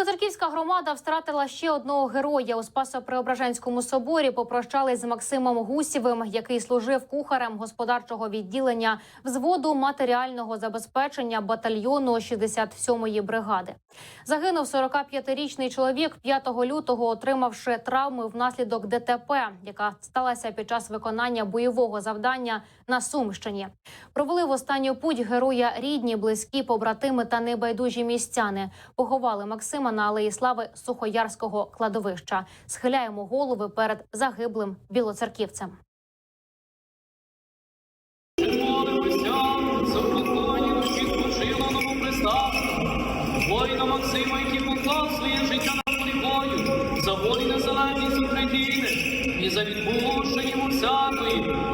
Білоцерківська громада втратила ще одного героя у Спасо-Преображенському соборі. Попрощались з Максимом Гусєвим, який служив кухарем господарчого відділення взводу матеріального забезпечення батальйону 67-ї бригади. Загинув 45-річний чоловік 5 лютого, отримавши травми внаслідок ДТП, яка сталася під час виконання бойового завдання на Сумщині. Провели в останню путь героя рідні, близькі, побратими та небайдужі містяни. Поховали Максима на алеї слави Сухоярського кладовища. Схиляємо голови перед загиблим білоцерківцем. Воїна Максима, який поклав своє життя на полі бою, за волі незалежність України і за йому всякої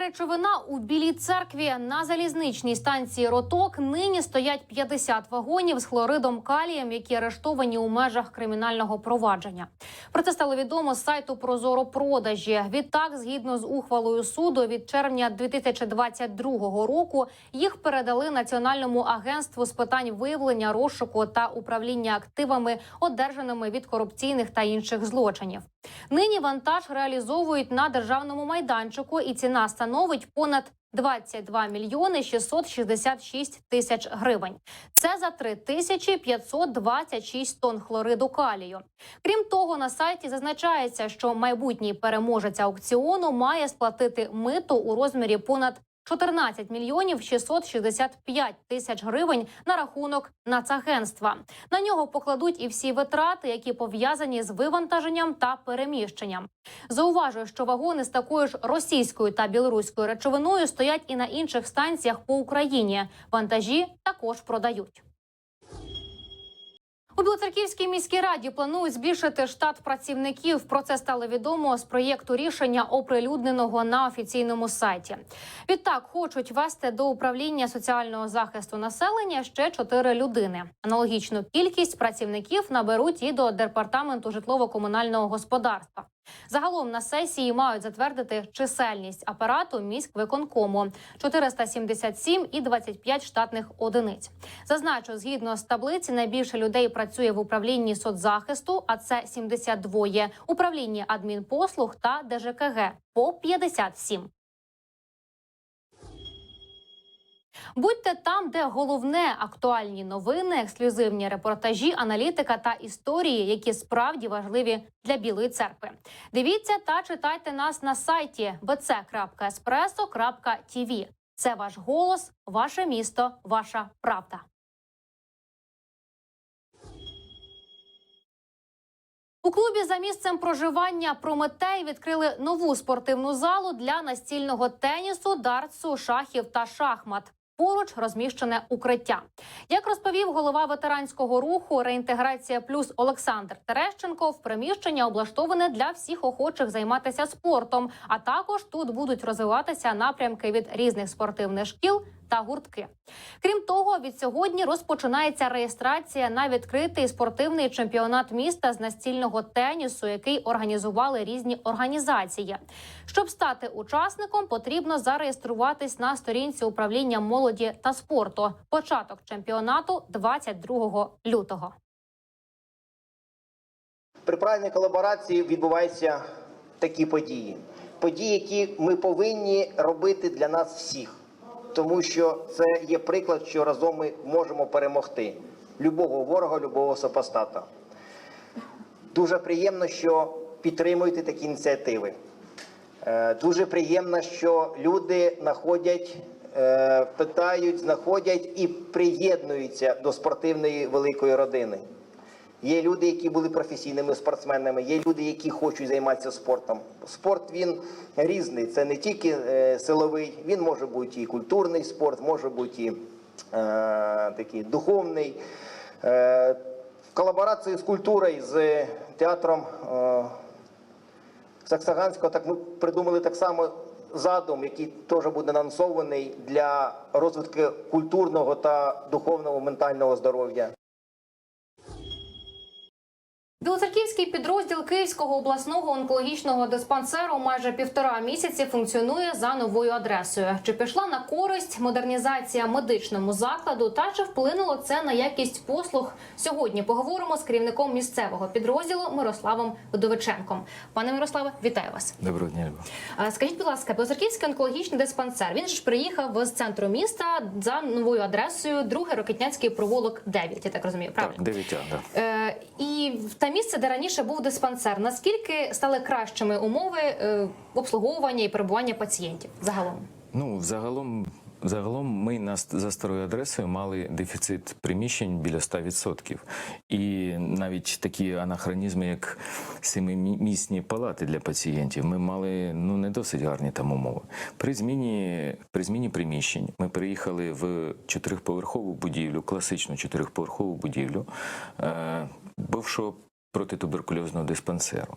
речовина у білій церкві на залізничній станції Роток нині стоять 50 вагонів з хлоридом калієм, які арештовані у межах кримінального провадження. Про це стало відомо з сайту Прозоро продажі. Відтак, згідно з ухвалою суду від червня 2022 року, їх передали Національному агентству з питань виявлення розшуку та управління активами, одержаними від корупційних та інших злочинів. Нині вантаж реалізовують на державному майданчику, і ціна становить понад 22 мільйони 666 тисяч гривень. Це за 3 тисячі 526 тонн хлориду калію. Крім того, на сайті зазначається, що майбутній переможець аукціону має сплатити миту у розмірі понад 14 мільйонів 665 тисяч гривень на рахунок нацагентства. На нього покладуть і всі витрати, які пов'язані з вивантаженням та переміщенням. Зауважую, що вагони з такою ж російською та білоруською речовиною стоять і на інших станціях по Україні. Вантажі також продають. У Білоцерківській міській раді планують збільшити штат працівників. Про це стало відомо з проєкту рішення, оприлюдненого на офіційному сайті. Відтак хочуть вести до управління соціального захисту населення ще чотири людини. Аналогічну кількість працівників наберуть і до департаменту житлово-комунального господарства. Загалом на сесії мають затвердити чисельність апарату міськвиконкому 477 і 25 штатних одиниць. Зазначу, згідно з таблиці, найбільше людей працює в управлінні соцзахисту, а це 72, управлінні адмінпослуг та ДЖКГ по 57. Будьте там, де головне актуальні новини, ексклюзивні репортажі, аналітика та історії, які справді важливі для Білої церкви. Дивіться та читайте нас на сайті bc.espresso.tv. Це ваш голос, ваше місто, ваша правда. У клубі за місцем проживання Прометей відкрили нову спортивну залу для настільного тенісу, дартсу, шахів та шахмат. Поруч розміщене укриття. Як розповів голова ветеранського руху реінтеграція плюс Олександр Терещенко, в приміщення облаштоване для всіх охочих займатися спортом. А також тут будуть розвиватися напрямки від різних спортивних шкіл та гуртки. Крім того, від сьогодні розпочинається реєстрація на відкритий спортивний чемпіонат міста з настільного тенісу, який організували різні організації. Щоб стати учасником, потрібно зареєструватись на сторінці управління молоді та спорту. Початок чемпіонату 22 лютого. При правильній колаборації відбуваються такі події. Події, які ми повинні робити для нас всіх, тому що це є приклад, що разом ми можемо перемогти любого ворога, любого супостата. Дуже приємно, що підтримуєте такі ініціативи. Е, Дуже приємно, що люди знаходять, питають, знаходять і приєднуються до спортивної великої родини. Є люди, які були професійними спортсменами, є люди, які хочуть займатися спортом. Спорт він різний. Це не тільки е, силовий, він може бути і культурний спорт, може бути і е, такий духовний. Е, в колаборації з культурою, з театром е, Саксаганського так ми придумали так само задум, який теж буде анонсований для розвитку культурного та духовного ментального здоров'я. Білоцерківський підрозділ Київського обласного онкологічного диспансеру майже півтора місяці функціонує за новою адресою. Чи пішла на користь модернізація медичному закладу та чи вплинуло це на якість послуг? Сьогодні поговоримо з керівником місцевого підрозділу Мирославом Вдовиченком. Пане Мирославе, вітаю вас. Доброго дня, Люба. Скажіть, будь ласка, Білоцерківський онкологічний диспансер. Він ж приїхав з центру міста за новою адресою, другий Рокетняцький провулок 9, Я так розумію, правильно? Так, 9 да. Е, і те місце, де раніше був диспансер, наскільки стали кращими умови е, обслуговування і перебування пацієнтів загалом? Ну, взагалом, загалом ми на, за старою адресою мали дефіцит приміщень біля 100%. І навіть такі анахронізми, як семимісні палати для пацієнтів, ми мали ну, не досить гарні там умови. При зміні, при зміні приміщень ми переїхали в чотирьохповерхову будівлю, класичну чотирьохповерхову будівлю е, бившого протитуберкульозного диспансеру.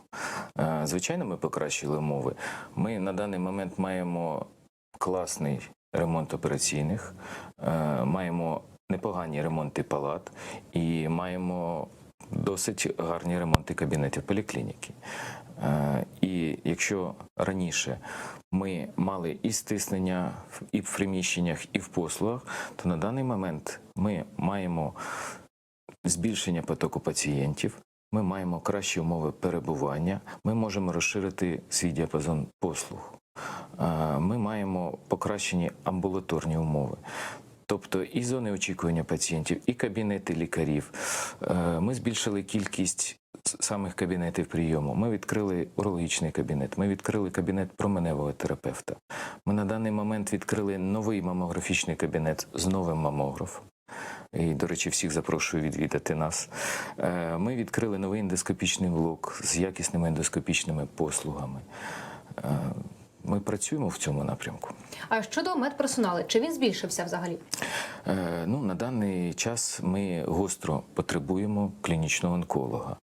Е, Звичайно, ми покращили умови. Ми на даний момент маємо класний ремонт операційних, е, маємо непогані ремонти палат і маємо досить гарні ремонти кабінетів поліклініки. Е, І якщо раніше ми мали і стиснення і в приміщеннях, і в послугах, то на даний момент ми маємо збільшення потоку пацієнтів. Ми маємо кращі умови перебування, ми можемо розширити свій діапазон послуг. Ми маємо покращені амбулаторні умови. Тобто і зони очікування пацієнтів, і кабінети лікарів. Е, Ми збільшили кількість самих кабінетів прийому. Ми відкрили урологічний кабінет, ми відкрили кабінет променевого терапевта. Ми на даний момент відкрили новий мамографічний кабінет з новим мамографом. І, до речі, всіх запрошую відвідати нас. Е, Ми відкрили новий ендоскопічний блок з якісними ендоскопічними послугами. Е, Ми працюємо в цьому напрямку. А щодо медперсоналу, чи він збільшився взагалі? Е, Ну, на даний час ми гостро потребуємо клінічного онколога.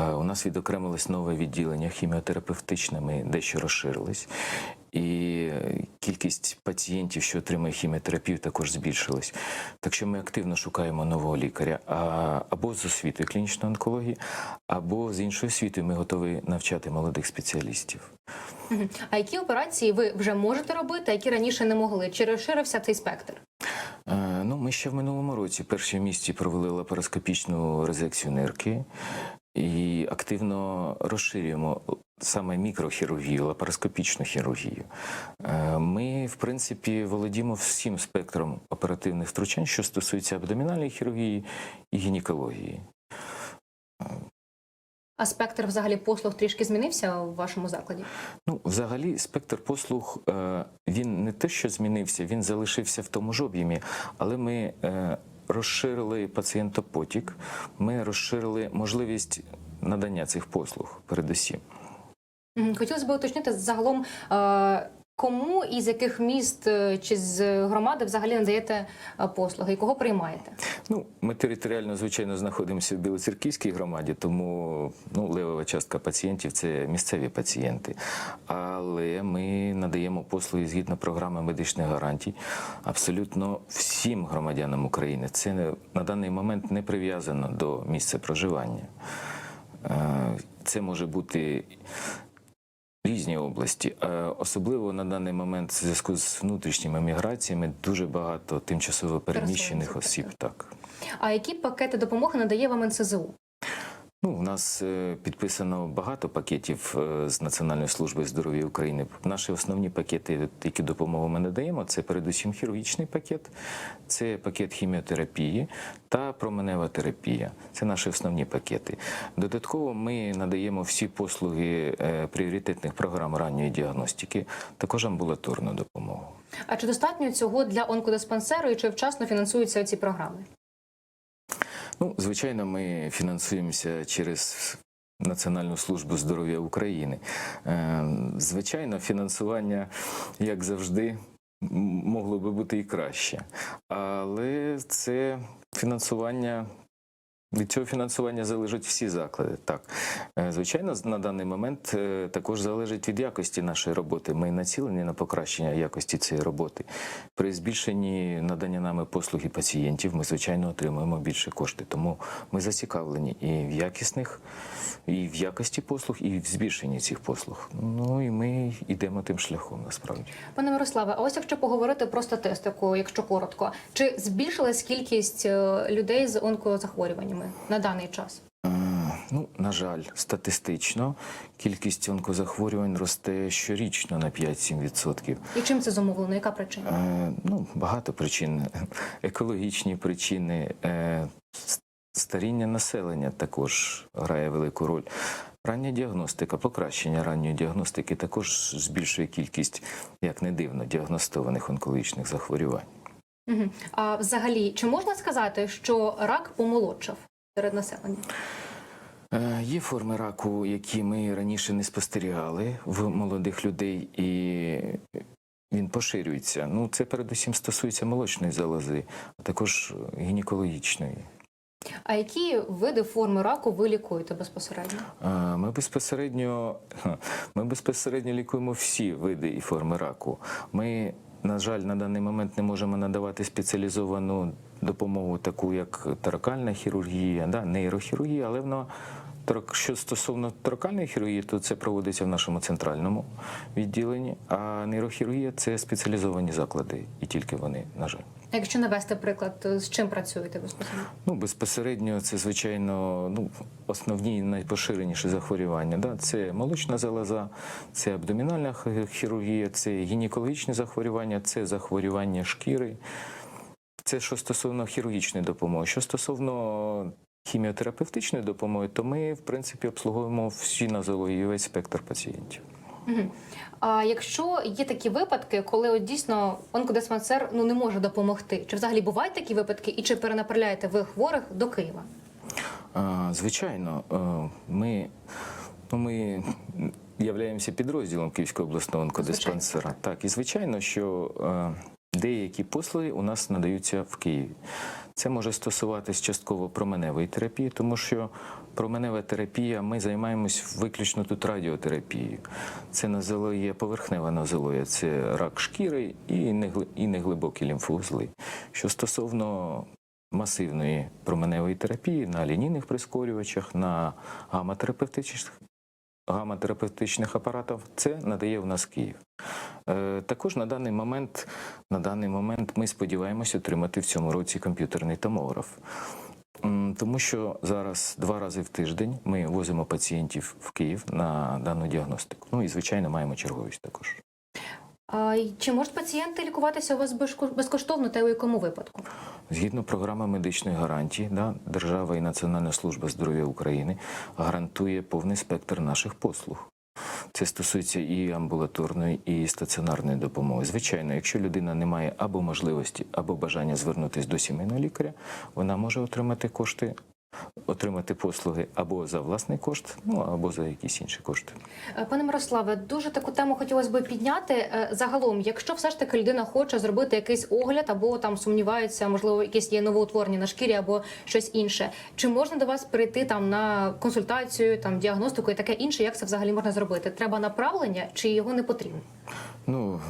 Е, У нас відокремилось нове відділення хіміотерапевтичне, ми дещо розширились. І е, кількість пацієнтів, що отримує хіміотерапію, також збільшилась. Так що ми активно шукаємо нового лікаря або з освітою клінічної онкології, або з іншою освітою ми готові навчати молодих спеціалістів. А які операції ви вже можете робити, а які раніше не могли? Чи розширився цей спектр? Е, Ну, ми ще в минулому році перші в місті провели лапароскопічну резекцію нирки і активно розширюємо саме мікрохірургію, лапароскопічну хірургію. Е, Ми, в принципі, володіємо всім спектром оперативних втручань, що стосується абдомінальної хірургії і гінекології. А спектр взагалі послуг трішки змінився у вашому закладі? Ну, взагалі, спектр послуг е, він не те, що змінився, він залишився в тому ж об'ємі, але ми е, розширили пацієнтопотік, ми розширили можливість надання цих послуг передусім. Хотілося б уточнити загалом, е, кому і з яких міст е, чи з громади взагалі надаєте е, послуги і кого приймаєте? Ну, ми територіально, звичайно, знаходимося в Білоцерківській громаді, тому ну, левова частка пацієнтів це місцеві пацієнти. Але ми надаємо послуги згідно програми медичних гарантій абсолютно всім громадянам України. Це на даний момент не прив'язано до місця проживання. Це може бути різні області. Е, Особливо на даний момент в зв'язку з внутрішніми міграціями дуже багато тимчасово переміщених осіб. Так. А які пакети допомоги надає вам НСЗУ? Ну, у нас е, підписано багато пакетів е, з Національної служби здоров'я України. Наші основні пакети, які допомогу ми надаємо, це передусім хірургічний пакет, це пакет хіміотерапії та променева терапія. Це наші основні пакети. Додатково ми надаємо всі послуги е, пріоритетних програм ранньої діагностики, також амбулаторну допомогу. А чи достатньо цього для онкодиспансеру і чи вчасно фінансуються ці програми? Ну, звичайно, ми фінансуємося через Національну службу здоров'я України. Е, Звичайно, фінансування, як завжди, могло би бути і краще. Але це фінансування Від цього фінансування залежать всі заклади. Так, Е, звичайно, на даний момент е, також залежить від якості нашої роботи. Ми націлені на покращення якості цієї роботи. При збільшенні надання нами послуг і пацієнтів ми, звичайно, отримуємо більше кошти. Тому ми зацікавлені і в якісних, і в якості послуг, і в збільшенні цих послуг. Ну і ми йдемо тим шляхом насправді. Пане Мирославе, а ось якщо поговорити про статистику, якщо коротко, чи збільшилась кількість е, людей з онкозахворюваннями на даний час? Е, Ну, на жаль, статистично кількість онкозахворювань росте щорічно на 5-7%. І чим це зумовлено? Яка причина? Е, ну, багато причин. Екологічні причини, е, старіння населення також грає велику роль. Рання діагностика, покращення ранньої діагностики також збільшує кількість, як не дивно, діагностованих онкологічних захворювань. Угу. А взагалі, чи можна сказати, що рак помолодшав серед населення? Е, Є форми раку, які ми раніше не спостерігали в молодих людей, і він поширюється. Ну, це передусім стосується молочної залози, а також гінекологічної. А які види форми раку ви лікуєте безпосередньо? Е, Ми безпосередньо, ми безпосередньо лікуємо всі види і форми раку. Ми, на жаль, на даний момент не можемо надавати спеціалізовану допомогу, таку як торакальна хірургія, да, нейрохірургія, але торак- Що стосовно торакальної хірургії, то це проводиться в нашому центральному відділенні, а нейрохірургія це спеціалізовані заклади, і тільки вони, на жаль. Якщо навести приклад, з чим працюєте безпосередньо? Ну, безпосередньо, це звичайно ну, основні найпоширеніші захворювання. Да? Це молочна залоза, це абдомінальна хірургія, це гінекологічні захворювання, це захворювання шкіри. Це що стосовно хірургічної допомоги. Що стосовно хіміотерапевтичної допомоги, то ми, в принципі, обслуговуємо всі нозології, весь спектр пацієнтів. Угу. А якщо є такі випадки, коли от дійсно онкодиспансер ну не може допомогти, чи взагалі бувають такі випадки, і чи перенаправляєте ви хворих до Києва? А, Звичайно, е, ми, ну, ми являємося підрозділом Київського обласного онкодиспансера. Так, і звичайно, що е, деякі послуги у нас надаються в Києві. Це може стосуватись частково променевої терапії, тому що променева терапія, ми займаємось виключно тут радіотерапією. Це нозологія, поверхнева нозологія, це рак шкіри і негли- і неглибокі лімфоузли. Що стосовно масивної променевої терапії на лінійних прискорювачах, на гаматерапевтичних, гаматерапевтичних апаратах, це надає в нас Київ. Е, також на даний момент, на даний момент ми сподіваємося отримати в цьому році комп'ютерний томограф. Тому що зараз два рази в тиждень ми возимо пацієнтів в Київ на дану діагностику. Ну і звичайно маємо черговість також. А чи можуть пацієнти лікуватися у вас безкоштовно та у якому випадку? Згідно програми медичної гарантії, да, Держава і Національна служба здоров'я України гарантує повний спектр наших послуг. Це стосується і амбулаторної, і стаціонарної допомоги. Звичайно, якщо людина не має або можливості, або бажання звернутися до сімейного лікаря, вона може отримати кошти, отримати послуги або за власний кошт, ну або за якісь інші кошти. Е, Пане Мирославе, дуже таку тему хотілося б підняти. Е, Загалом, якщо все ж таки людина хоче зробити якийсь огляд, або там сумнівається, можливо, якісь є новоутворення на шкірі, або щось інше, чи можна до вас прийти там на консультацію, там діагностику і таке інше? Як це взагалі можна зробити? Треба направлення чи його не потрібно? Ну,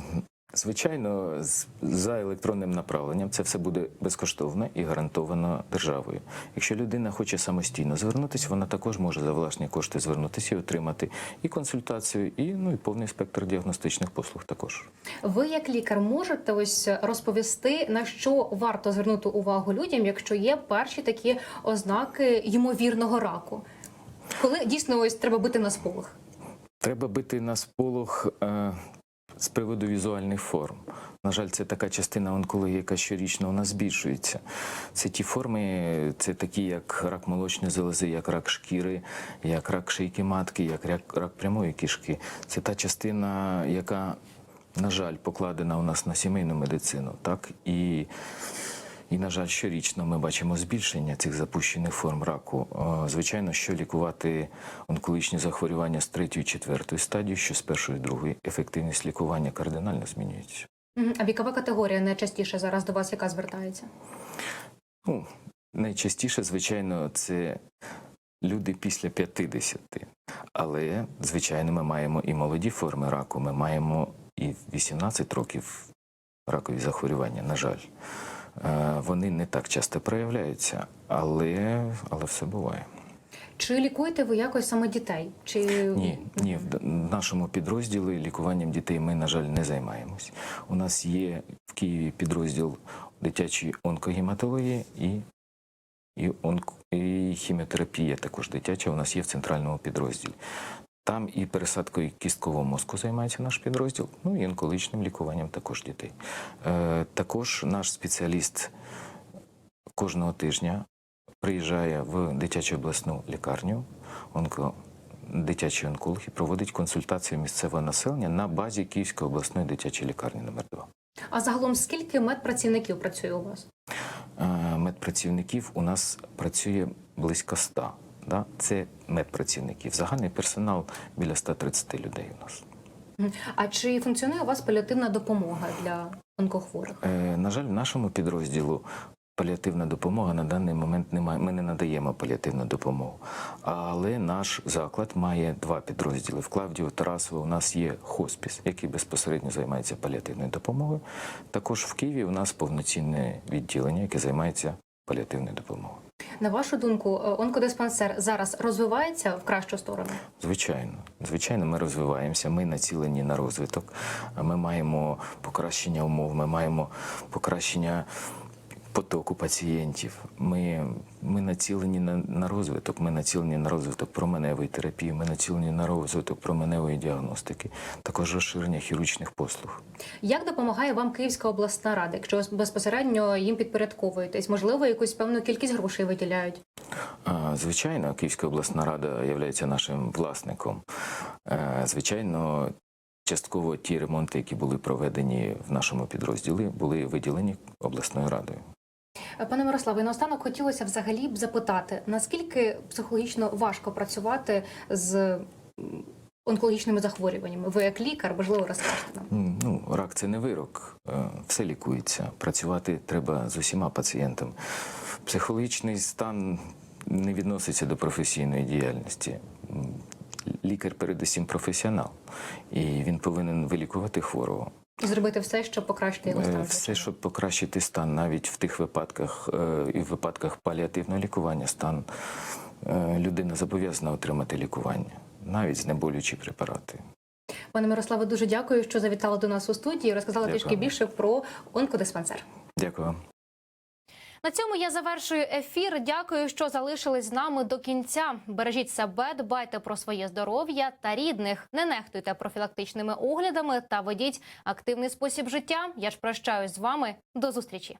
звичайно, за електронним направленням це все буде безкоштовно і гарантовано державою. Якщо людина хоче самостійно звернутися, вона також може за власні кошти звернутися і отримати і консультацію, і ну і повний спектр діагностичних послуг також. Ви, як лікар, можете ось розповісти на що варто звернути увагу людям, якщо є перші такі ознаки ймовірного раку? Коли дійсно ось треба бити на сполох? Треба бити на сполох е, з приводу візуальних форм. На жаль, це така частина онкології, яка щорічно у нас збільшується. Це ті форми, це такі, як рак молочної залози, як рак шкіри, як рак шийки матки, як рак, прямої кишки. Це та частина, яка, на жаль, покладена у нас на сімейну медицину. Так? І і, на жаль, щорічно ми бачимо збільшення цих запущених форм раку. Е, Звичайно, що лікувати онкологічні захворювання з третьої, четвертої стадії, що з першої, другої, ефективність лікування кардинально змінюється. А вікова категорія найчастіше зараз до вас яка звертається? Ну, Найчастіше, звичайно, це люди після 50. Але, звичайно, ми маємо і молоді форми раку, ми маємо і 18 років ракові захворювання, на жаль. Е, Вони не так часто проявляються, але, але все буває. Чи лікуєте ви якось саме дітей? Чи Ні, ні, в в нашому підрозділі лікуванням дітей ми, на жаль, не займаємось. У нас є в Києві підрозділ дитячої онкогематології і, і, онк... і хіміотерапія також дитяча у нас є в центральному підрозділі. Там і пересадкою кісткового мозку займається наш підрозділ, ну і онкологічним лікуванням також дітей. Е, також наш спеціаліст кожного тижня приїжджає в дитячу обласну лікарню, онко, дитячий онколог і проводить консультацію місцевого населення на базі Київської обласної дитячої лікарні номер 2 а загалом скільки медпрацівників працює у вас? Е, Медпрацівників у нас працює близько 100. Да? Це медпрацівників. Загальний персонал біля 130 людей у нас. А чи функціонує у вас паліативна допомога для онкохворих? Е, На жаль, в нашому підрозділу паліативна допомога на даний момент немає. Ми не надаємо паліативну допомогу. Але наш заклад має два підрозділи. В Клавдіо Тарасово у нас є хоспіс, який безпосередньо займається паліативною допомогою. Також в Києві у нас повноцінне відділення, яке займається паліативною допомоги. На вашу думку, е, онкодиспансер зараз розвивається в кращу сторону? Звичайно, звичайно, ми розвиваємося. Ми націлені на розвиток. Ми маємо покращення умов, ми маємо покращення потоку пацієнтів. Ми, ми націлені на, на розвиток. Ми націлені на розвиток променевої терапії. Ми націлені на розвиток променевої діагностики, також розширення хірургічних послуг. Як допомагає вам Київська обласна рада, якщо безпосередньо їм підпорядковуєтесь? Можливо, якусь певну кількість грошей виділяють? Звичайно, Київська обласна рада є нашим власником. Е, Звичайно, частково ті ремонти, які були проведені в нашому підрозділі, були виділені обласною радою. Пане Мирославе, наостанок хотілося взагалі б запитати, наскільки психологічно важко працювати з онкологічними захворюваннями? Ви як лікар, можливо, розкажете нам. Ну, рак це не вирок, е, все лікується. Працювати треба з усіма пацієнтами. Психологічний стан не відноситься до професійної діяльності. Лікар передусім професіонал, і він повинен вилікувати хворого. Зробити все, щоб покращити його Е, стан. Все, щоб покращити стан, навіть в тих випадках е, і в випадках паліативного лікування, стан е, людина зобов'язана отримати лікування, навіть знеболюючі препарати. Пане Мирославе, дуже дякую, що завітали до нас у студії. Розказали трішки більше про онкодиспансер. Дякую вам. На цьому я завершую ефір. Дякую, що залишились з нами до кінця. Бережіть себе, дбайте про своє здоров'я та рідних. Не нехтуйте профілактичними оглядами та ведіть активний спосіб життя. Я ж прощаюсь з вами. До зустрічі.